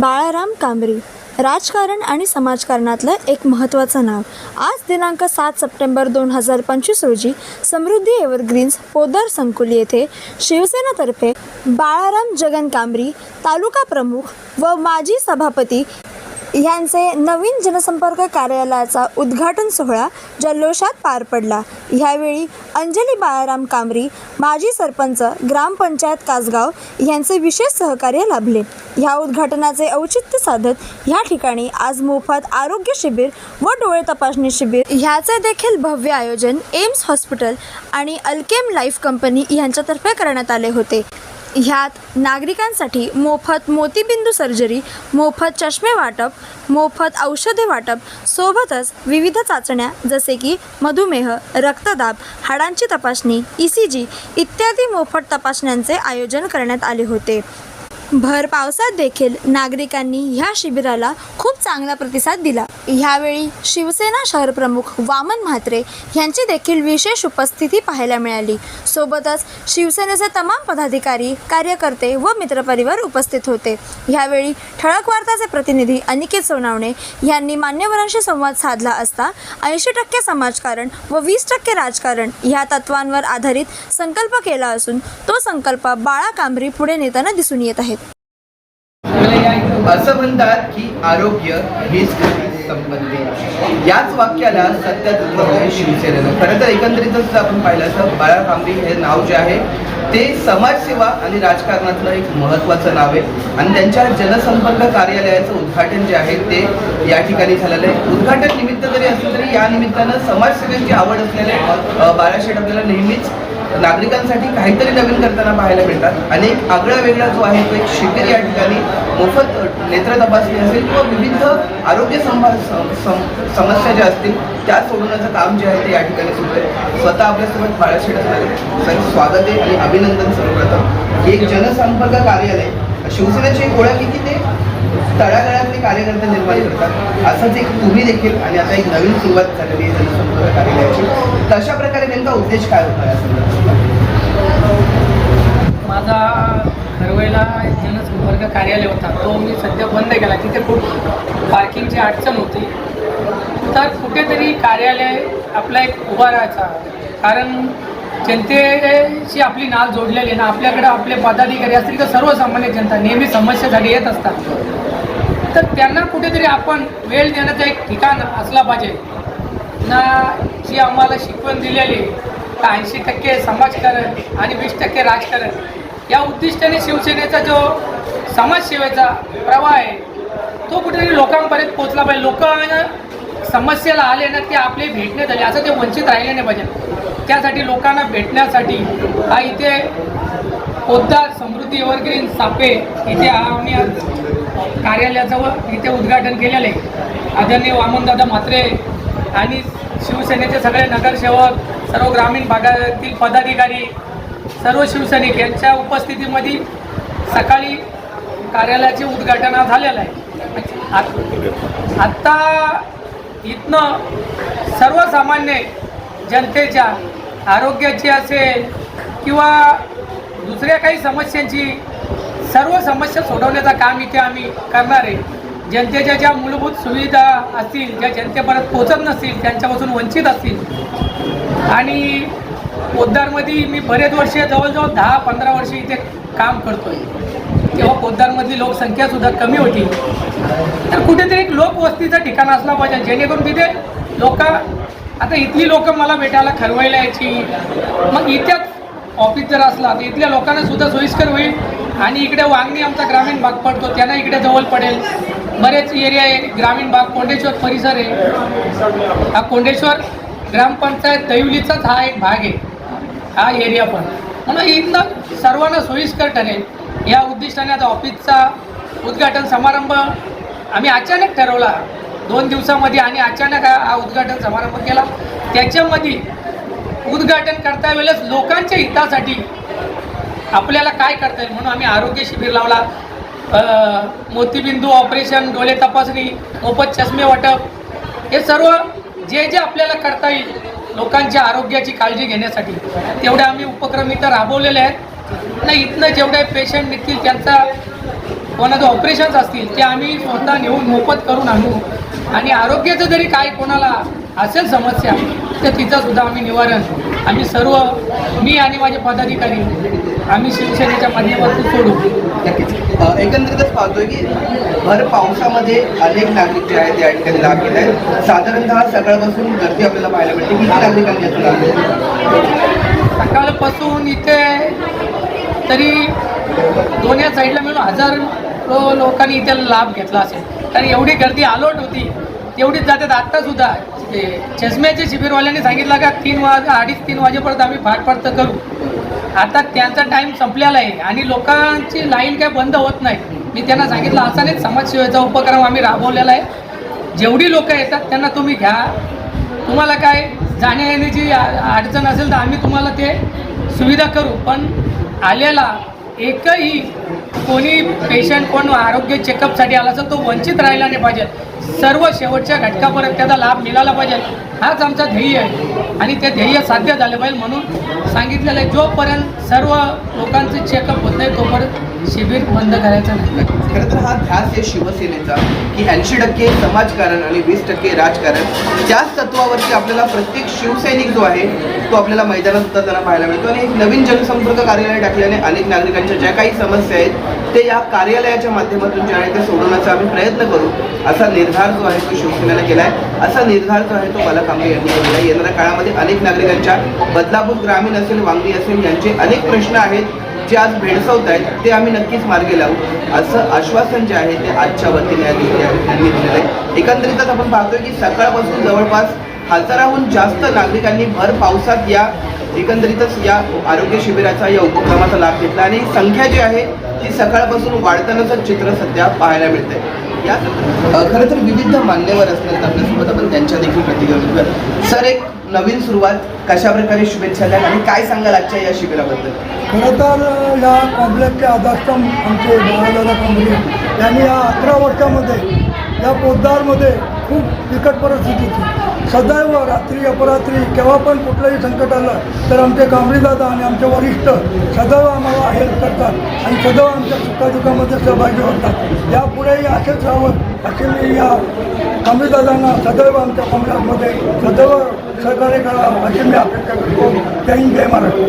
बाळाराम कांबरी राजकारण आणि समाजकारणातलं एक महत्त्वाचं नाव. आज दिनांक सात सप्टेंबर दोन हजार पंचवीस रोजी समृद्धी एव्हरग्रीन्स पोदार संकुल येथे शिवसेनातर्फे बाळाराम जगन कांबरी तालुका प्रमुख व माजी सभापती यांचे नवीन जनसंपर्क कार्यालयाचा उद्घाटन सोहळा जल्लोषात पार पडला. ह्यावेळी अंजली बाळाराम कांबरी माजी सरपंच ग्रामपंचायत कासगाव यांचे विशेष सहकार्य लाभले. ह्या उद्घाटनाचे औचित्य साधत ह्या ठिकाणी आज मोफत आरोग्य शिबिर व डोळे तपासणी शिबिर ह्याचे देखील भव्य आयोजन एम्स हॉस्पिटल आणि अल्केम लाईफ कंपनी यांच्यातर्फे करण्यात आले होते. ह्यात नागरिकांसाठी मोफत मोतीबिंदू सर्जरी मोफत चष्मे वाटप मोफत औषधे वाटप सोबतच विविध चाचण्या जसे की मधुमेह रक्तदाब हाडांची तपासणी ई सी जी इत्यादी मोफत तपासण्यांचे आयोजन करण्यात आले होते. भर पावसात देखील नागरिकांनी ह्या शिबिराला खूप चांगला प्रतिसाद दिला. ह्यावेळी शिवसेना शहर प्रमुख वामन म्हात्रे यांची देखील विशेष उपस्थिती पाहायला मिळाली. सोबतच शिवसेनेचे तमाम पदाधिकारी कार्यकर्ते व मित्रपरिवार उपस्थित होते. ह्यावेळी ठळक वार्ताचे प्रतिनिधी अनिकेत सोनावणे यांनी मान्यवरांशी संवाद साधला असता ऐंशी टक्के समाजकारण व वीस टक्के राजकारण ह्या तत्वांवर आधारित संकल्प केला असून तो संकल्प बाळा कांबरी पुढे नेताना दिसून येत आहेत असं म्हणतात की आरोग्य हीच संपत्ती याच वाक्याला सत्यात उतरवलंय शिवसेनेनं. खरं तर एकंदरीतच जर आपण पाहिलं असं बाळा कांबरी हे नाव जे आहे ते समाजसेवा आणि राजकारणातलं एक महत्त्वाचं नाव आहे. आणि त्यांच्या जनसंपर्क कार्यालयाचं उद्घाटन जे आहे ते या ठिकाणी झालेलं आहे. उद्घाटन निमित्त जरी असलं तरी या निमित्तानं समाजसेवेची आवड असलेले बाळाशेठ आपल्याला नेहमीच नागरिकांसाठी काहीतरी नवीन करताना पाहायला मिळतात. आणि एक आगळा वेगळा जो आहे तो एक शिबिर या ठिकाणी मोफत नेत्र तपासणी असेल किंवा विविध आरोग्य संभा सम- सम- समस्या ज्या असतील त्या सोडवण्याचं काम जे आहे ते या ठिकाणी सुरू आहे. स्वतः आपल्यासोबत बाळाशेठ असणार आहे सर स्वागत आहे आणि अभिनंदन सर्वप्रथम. हे एक जनसंपर्क कार्यालय शिवसेनेची एक ओळख आहे की ते? तळागाळातले कार्यकर्ते निर्माण करतात. असंच एक तुम्ही देखील आणि आता एक नवीन सुरुवात झालेली आहे जनसंपर्क कार्यालयाची कशा प्रकारे नेमका उद्देश काय होता या संदर्भात? माझा दरवेळेला जनसंपर्क कार्यालय होता. तो मी सध्या बंद केला. तिथे खूप पार्किंगची अडचण होती. तर कुठेतरी कार्यालय आपला एक उभा राहायचा. कारण जनतेशी आपली नाळ जोडलेली आहे ना आपल्याकडे आपले पदाधिकारी असतील तर सर्वसामान्य जनता नेहमी समस्येसाठी येत असतात. तर त्यांना कुठेतरी आपण वेळ देण्याचं एक ठिकाण असला पाहिजे. ना जी आम्हाला शिकवण दिलेली तर ऐंशी टक्के समाजकारण आणि वीस टक्के राजकारण या उद्दिष्टाने शिवसेनेचा जो समाजसेवेचा प्रवाह आहे तो कुठेतरी लोकांपर्यंत पोहोचला पाहिजे. लोकांना समस्येला आले ना ते आपले भेटण्यात आले असं ते वंचित राहिले नाही पाहिजे. त्यासाठी लोकांना भेटण्यासाठी हा इथे पोद्दार समृद्धी एव्हरग्रीन सापे इथे आम्ही कार्यालयाचं व इथे उद्घाटन केलेलं आहे. आदरणीय वामनदादा म्हात्रे आणि शिवसेनेचे सगळे नगरसेवक सर्व ग्रामीण भागातील पदाधिकारी सर्व शिवसैनिक यांच्या उपस्थितीमध्ये सकाळी कार्यालयाचे उद्घाटन झालेलं आहे. म्हणजे आत्ता इथनं सर्वसामान्य जनतेच्या आरोग्याची असेल किंवा दुसऱ्या काही समस्यांची सर्व समस्या सोडवण्याचं काम इथे आम्ही करणार आहे. जनतेच्या ज्या मूलभूत सुविधा असतील ज्या जनतेपर्यंत पोचत नसतील त्यांच्यापासून वंचित असतील. आणि पोद्दारमध्ये मी बरेच वर्ष जवळजवळ दहा पंधरा वर्ष इथे काम करतोय. तेव्हा पोद्दारमधली लोकसंख्यासुद्धा कमी होती. तर कुठेतरी एक लोकवस्तीचं ठिकाण असलं पाहिजे जेणेकरून तिथे लोक आता इथली लोक मला भेटायला खरवायला यायची. मग इथेच ऑफिस जर असला तर इथल्या लोकांना सुद्धा सोयीस्कर होईल. आणि इकडे वांगणी आमचा ग्रामीण भाग पडतो त्यांना इकडे जवळ पडेल. बरेच एरिया आहे ग्रामीण भाग कोंडेश्वर परिसर आहे. हा कोंडेश्वर ग्रामपंचायत दैवलीचाच हा एक भाग आहे. हा एरिया पण. म्हणून इथलं सर्वांना सोयीस्कर ठरेल. या उद्दिष्टाने आता ऑफिसचा उद्घाटन समारंभ आम्ही अचानक ठरवला. दोन दिवसामध्ये आणि अचानक हा उद्घाटन समारंभ केला. त्याच्यामध्ये उद्घाटन करता वेळेस लोकांच्या हितासाठी आपल्याला काय करता येईल म्हणून आम्ही आरोग्य शिबिर लावला. मोतीबिंदू ऑपरेशन डोळे तपासणी मोफत चष्मे वाटप हे सर्व जे जे आपल्याला करता येईल लोकांच्या आरोग्याची काळजी घेण्यासाठी तेवढे आम्ही उपक्रम इथं राबवलेले आहेत. ना इथनं जेवढे पेशंट निघतील त्यांचा कोणाचं ऑपरेशन्स असतील ते आम्ही स्वतः नेऊन मोफत करून आणू. आणि आरोग्याचं जरी काय कोणाला असेल समस्या तर तिचं सुद्धा आम्ही निवारण. आम्ही सर्व मी आणि माझे पदाधिकारी आम्ही शिवसेनेच्या माध्यमातून सोडू. नक्कीच. एकंदरीतच पाहतोय की भर पावसामध्ये अनेक नागरिक जे आहेत या ठिकाणी लाभ घेत आहेत. साधारणतः सकाळपासून गर्दी आपल्याला पाहायला मिळते. किती नागरिकांनी याचा लाभ घेतला सकाळपासून इथे तरी दोन्ही साईडला मिळून हजार लोकांनी इथे लाभ घेतला असेल. कारण एवढी गर्दी अलॉट होती. तेवढीच जातात आत्ता ते चष्म्याचे शिबिरवाल्यांनी सांगितलं का तीन वाज अडीच तीन वाजेपर्यंत आम्ही फाटफाट करू. आता त्यांचा टाईम संपलेला आहे आणि लोकांची लाईन काय बंद होत नाही. मी त्यांना सांगितलं असा नाही समाजसेवेचा उपक्रम आम्ही राबवलेला आहे. जेवढी लोकं येतात त्यांना तुम्ही घ्या. तुम्हाला काय जाण्या येण्याची अडचण असेल तर आम्ही तुम्हाला ते सुविधा करू. पण आलेला एकही कोणी पेशंट कोण आरोग्य चेकअपसाठी आला असेल तो वंचित राहिला नाही पाहिजे. सर्व शेवटच्या घटकापर्यंत त्याचा लाभ मिळाला पाहिजे. हाच आमचा ध्येय आहे. आणि ते ध्येय साध्य झालं पाहिजे म्हणून सांगितलेलं आहे. जोपर्यंत सर्व लोकांचं चेकअप होत नाही तोपर्यंत शिबिर बंद करायचं नाही. खरं तर हा ध्यास आहे शिवसेनेचा की ऐंशी टक्के समाजकारण आणि वीस टक्के राजकारण त्याच तत्वावरती आपल्याला प्रत्येक शिवसैनिक जो आहे तो आपल्याला मैदानात उतरताना पाहायला मिळतो. आणि एक नवीन जनसंपर्क कार्यालय टाकल्याने अनेक नागरिकांच्या ज्या काही समस्या आहेत ते या कार्यालयाच्या माध्यमातून जे आहे ते सोडवण्याचा आम्ही प्रयत्न करू. असा निर्धार जो आहे तो शिवसेनेनं केला आहे असा निर्धार जो आहे तो बाला कांबळे यांनी केलेला आहे. येणाऱ्या काळामध्ये अनेक नागरिकांच्या बदलापूर ग्रामीण असेल वांगणी असेल यांचे अनेक प्रश्न आहेत जे आज भेडसवत आहेत ते आम्ही नक्कीच मार्गी लावू. असं आश्वासन जे आहे ते आजच्या वतीने त्यांनी दिलेलं आहे. एकंदरीतच आपण पाहतोय की सकाळपासून जवळपास हजाराहून जास्त नागरिकांनी भर पावसात या एकंदरीतच या आरोग्य शिबिराचा या उपक्रमाचा लाभ घेतला. आणि संख्या जी आहे ती सकाळपासून वाढतानाचं चित्र सध्या पाहायला मिळते या खरं तर विविध मान्यवर असतात आपल्यासोबत आपण त्यांच्या देखील प्रतिक्रिया सर एक नवीन सुरुवात कशा प्रकारे शुभेच्छा द्याल आणि काय सांगाल आजच्या या शिबिराबद्दल? खरं तर या कॉम्प्लेक्सचे आधारस्तंभ आमचे बाळादादा कांबळे यांनी या अकरा वर्षामध्ये या पोद्दारमध्ये खूप बिकट परिस्थिती होती. सदैव रात्री अपरात्री केव्हा पण कुठलंही संकट आलं तर आमचे कांबळीदादा आणि आमचे वरिष्ठ सदैव आम्हाला हेल्प करतात आणि सदैव आमच्या सुखादुखामध्ये सहभागी होतात. यापुढेही असेच राहावं असे मी या कांबळीदादांना सदैव आमच्या कॉम्प्लेक्समध्ये सदैव सहकार्य करावं अशी मी अपेक्षा करतो. जय हिंद जय महाराष्ट्र.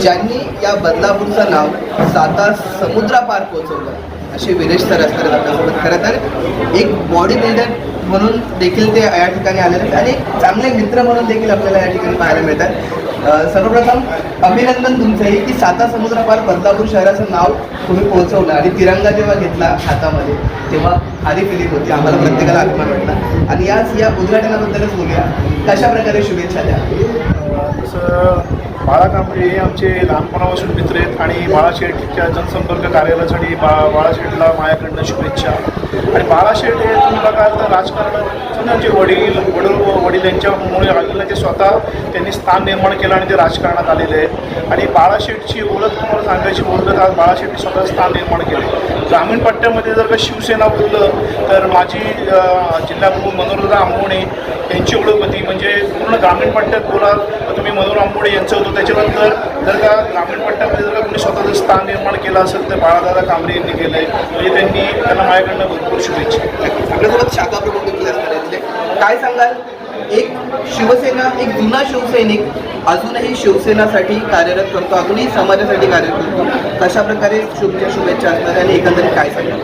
ज्यांनी या बदलापूरचं नाव सातार समुद्रापार पोहोचवलं असे विरेश सर असतात आपल्यासोबत खरं तर एक बॉडी बिल्डर म्हणून देखील ते या ठिकाणी आलेले आहेत आणि चांगले मित्र म्हणून देखील आपल्याला या ठिकाणी पाहायला मिळतात. सर्वप्रथम अभिनंदन तुमचंही की साता समुद्रापार बदलापूर शहराचं नाव तुम्ही पोहोचवलं आणि तिरंगा जेव्हा घेतला हातामध्ये तेव्हा हारी फिलिंग होती. आम्हाला प्रत्येकाला अभिमान वाटला. आणि याच या उद्घाटनाबद्दलच बोलूया. कशा प्रकारे शुभेच्छा द्या? तसं बाळा कांबळे हे आमचे लहानपणापासून मित्र आहेत आणि बाळाशेठच्या जनसंपर्क कार्यालयासाठी बा बाळाशेठला माझ्याकडनं शुभेच्छा. आणि बाळाशेठ हे तुम्ही बघाल तर राजकारणात त्यांचे वडील वडील वडील यांच्यामुळे आलेलं ते स्वतः त्यांनी स्थान निर्माण केलं आणि ते राजकारणात आलेले आहेत. आणि बाळाशेठची ओळख तुम्हाला सांगायची बोललं तर आज बाळाशेठने स्वतः स्थान निर्माण केलं. ग्रामीण पट्ट्यामध्ये जर का शिवसेना बोललं तर माझी जिल्हा जिल्हाप्रमुख मनोहरदा आंबोणे यांची ओळख होती. म्हणजे पूर्ण ग्रामीण पट्ट्यात बोलाल तर तुम्ही मधुर आंबोडे यांचं होतं. त्याच्यानंतर जर का ग्रामीण पट्ट्यामध्ये जर का कोणी स्वतःचं स्थान निर्माण केलं असेल तर बाळादादा कांबळे यांनी केलं आहे म्हणजे त्यांनी त्यांना माझ्याकडनं भरपूर शुभेच्छा. आपल्यासोबत शाखा प्रमुख देखील असणार काय सांगाल? एक शिवसेना एक जुना शिवसैनिक अजूनही शिवसेनासाठी कार्यरत करतो अजूनही समाजासाठी कार्यरत करतो. कशा प्रकारे शुभच्या शुभेच्छा असतात आणि एकंदरीत काय सांगाल?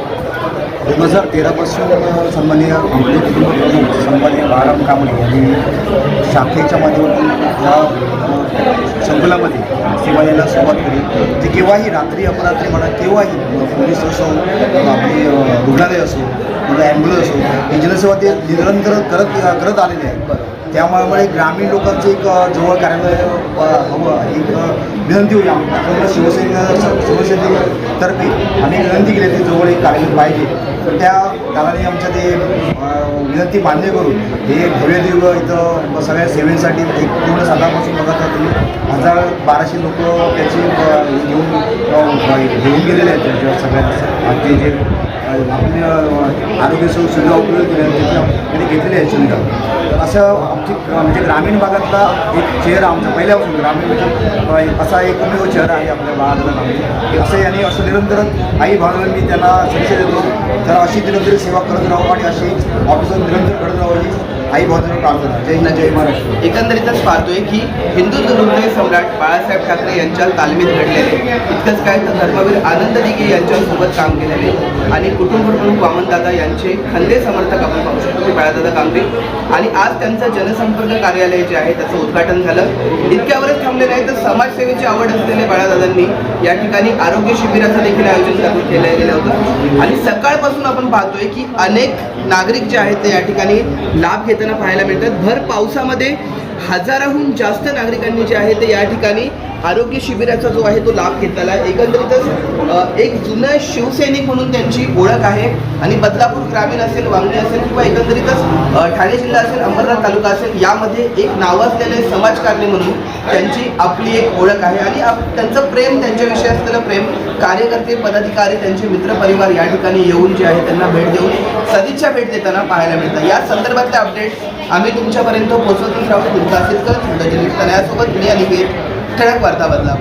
दोन हजार तेरापासून सन्माननीय आमचे कुटुंब प्रमुख सन्माननीय बाराम कांबळे यांनी शाखेच्या माध्यमातून या संकुलामध्ये सेवा द्यायला सुरुवात केली. ते केव्हाही रात्री अपरात्री म्हणा केव्हाही म्हणजे पोलीस असो आपली रुग्णालय असो किंवा ॲम्ब्युलन्स असो ही जनसेवा ते निरंतर करत करत आलेले त्यामुळे ग्रामीण लोकांचं एक जवळ कार्यालय हवं. एक विनंती होती आम्ही शिवसेना शिवसेनेतर्फे आम्ही विनंती केली ते जवळ एक कार्यालय पाहिजे. तर त्या दादाने आमच्या ते विनंती मान्य करून हे भव्यदेव इथं सगळ्या सेवेसाठी एक पूर्ण साधापासून बघत होते तुम्ही हजार बाराशे लोक त्याची घेऊन घेऊन गेलेले आहेत. सगळ्यांना सगळ्या ते जे आपण आरोग्य सुविधा उपलब्ध केल्या त्याच्या त्यांनी घेतलेल्या सुविधा. असं आमची म्हणजे ग्रामीण भागातला एक चेहरा आमचा पहिल्यापासून ग्रामीण म्हणजे असा एक उमेव चेहरा आहे आपल्या बाळाला कांबळे असं यांनी असं निरंतर आई भागाला मी त्यांना संशय देतो. तर अशी निरंतर सेवा करत राहू आणि अशी ऑफिसर निरंतर करत राहू. आई भावना प्रार्थना जय ना जय महाराष्ट्र. एकंदरीतच पाहतोय की हिंदू हृदय सम्राट बाळासाहेब ठाकरे यांच्या तालमीत घडलेले. इतकंच काय तर धर्मवीर आनंद दिघे यांच्यासोबत काम केलेले. आणि कुटुंब प्रमुख वामनदादा यांचे खंदे समर्थक आपण पाहू शकतो की बाळादादा कांबळे. आणि आज त्यांचं जनसंपर्क कार्यालय जे आहे त्याचं उद्घाटन झालं. इतक्यावरच थांबले नाही तर समाजसेवेची आवड असलेले बाळादादांनी या ठिकाणी आरोग्य शिबिराचं देखील आयोजन करून केलं गेलं होतं. आणि सकाळपासून आपण पाहतोय की अनेक नागरिक जे आहेत ते या ठिकाणी लाभ घेताना पाहायला मिळतात. भर पावसामध्ये हजाराहून जास्त नागरिकांनी जे आहे ते या ठिकाणी आरोग्य शिबिराचा जो आहे तो लाभ घेतलेला आहे. एकंदरीतच एक जुनं शिवसैनिक म्हणून त्यांची ओळख आहे. आणि बदलापूर ग्रामीण असेल वांगणी असेल किंवा एकंदरीतच ठाणे जिल्हा असेल अंबरनाथ तालुका असेल यामध्ये एक नाव समाजकारणी म्हणून त्यांची आपली एक ओळख आहे. आणि आप- त्यांचं प्रेम त्यांच्याविषयी असलेलं प्रेम कार्यकर्ते पदाधिकारी त्यांचे मित्रपरिवार या ठिकाणी येऊन जे आहे त्यांना भेट देऊन सदिच्छा भेट देताना पाहायला मिळतं या संदर्भातले अपडेट आम्ही तुमच्यापर्यंत पोहोचवतच राहू. तुमचा असेल तर यासोबत मी अनिकेत ठळक वार्ता बदला